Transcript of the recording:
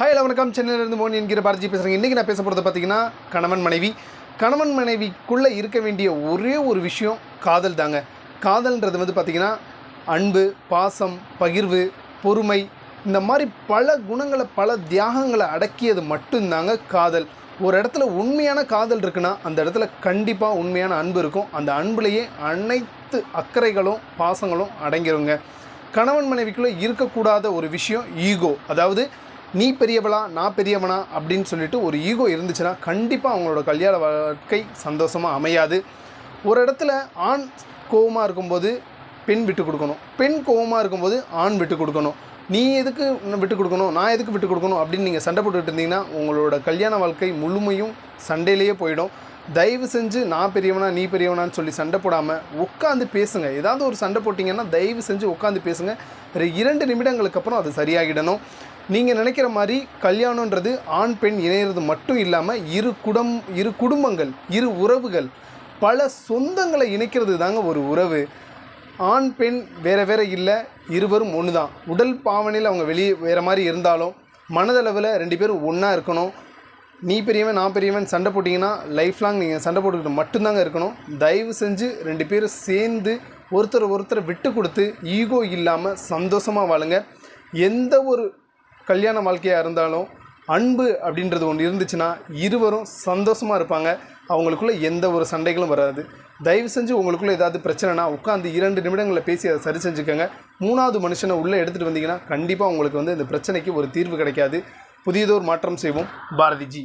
Hi hello வணக்கம். சென்னையிலிருந்து மோனி என்கிற பாரதி பேசுகிறேன் இன்றைக்கி நான் பேச போகிறது பார்த்தீங்கன்னா கணவன் மனைவி. கணவன் மனைவிக்குள்ளே இருக்க வேண்டிய ஒரே ஒரு விஷயம் காதல் தாங்க. காதல்ன்றது வந்து பார்த்திங்கன்னா அன்பு பாசம் பகிர்வு பொறுமை இந்த மாதிரி பல குணங்களை பல தியாகங்களை அடக்கியது மட்டும்தாங்க காதல். ஒரு இடத்துல உண்மையான காதல் இருக்குன்னா அந்த இடத்துல கண்டிப்பாக உண்மையான அன்பு இருக்கும். அந்த அன்புலேயே அனைத்து அக்கறைகளும் பாசங்களும் அடங்கிருங்க. கணவன் மனைவிக்குள்ளே இருக்கக்கூடாத ஒரு விஷயம் ஈகோ. அதாவது நீ பெரியவளா நான் பெரியவனா அப்படின்னு சொல்லிட்டு ஒரு ஈகோ இருந்துச்சுன்னா கண்டிப்பாக அவங்களோட கல்யாண வாழ்க்கை சந்தோஷமாக அமையாது. ஒரு இடத்துல ஆண் கோவமாக இருக்கும்போது பெண் விட்டு கொடுக்கணும். பெண் கோவமாக இருக்கும்போது ஆண் விட்டு கொடுக்கணும். நீ எதுக்கு விட்டு கொடுக்கணும்? நான் எதுக்கு விட்டு கொடுக்கணும்? அப்படின்னு நீங்கள் சண்டை போட்டுக்கிட்டு இருந்தீங்கன்னா உங்களோட கல்யாண வாழ்க்கை முழுமையும் சண்டையிலேயே போயிடும். தயவு செஞ்சு நான் பெரியவனா நீ பெரியவனான்னு சொல்லி சண்டை போடாமல் உட்காந்து பேசுங்க. ஏதாவது ஒரு சண்டை போட்டிங்கன்னா தயவு செஞ்சு உட்காந்து பேசுங்க. ஒரு இரண்டு நிமிடங்களுக்கு அப்புறம் அது சரியாகிடணும். நீங்கள் நினைக்கிற மாதிரி கல்யாணன்றது ஆண் பெண் இணையிறது மட்டும் இல்லாமல் இரு குடம் இரு குடும்பங்கள் இரு உறவுகள் பல சொந்தங்களை இணைக்கிறது தாங்க ஒரு உறவு. ஆண் பெண் வேற வேற இல்லை இருவரும் ஒன்று தான் உடல் பாவனையில் அவங்க வெளியே வேறு மாதிரி இருந்தாலும் மனதளவில் ரெண்டு பேரும் ஒன்றா இருக்கணும். நீ பெரியவன் நான் பெரியவன் சண்டை போட்டிங்கன்னா லைஃப் லாங் நீங்கள் சண்டை போட்டுக்கிட்டு மட்டும்தாங்க இருக்கணும். தயவு செஞ்சு ரெண்டு பேரும் சேர்ந்து ஒருத்தர் ஒருத்தரை விட்டு கொடுத்து ஈகோ இல்லாமல் சந்தோஷமாக வாழுங்க. எந்த ஒரு கல்யாண வாழ்க்கையாக இருந்தாலும் அன்பு அப்படின்றது ஒன்று இருந்துச்சுன்னா இருவரும் சந்தோஷமாக இருப்பாங்க. அவங்களுக்குள்ளே எந்த ஒரு சண்டைகளும் வராது. தயவு செஞ்சு உங்களுக்குள்ளே ஏதாவது பிரச்சனைனா உட்காந்து இரண்டு நிமிடங்களில் பேசி அதை சரி செஞ்சுக்கோங்க. மூணாவது மனுஷனை உள்ளே எடுத்துகிட்டு வந்தீங்கன்னா கண்டிப்பாக உங்களுக்கு வந்து இந்த பிரச்சனைக்கு ஒரு தீர்வு கிடைக்காது. புதியதோர் மாற்றம் செய்வோம். பாரதிஜி.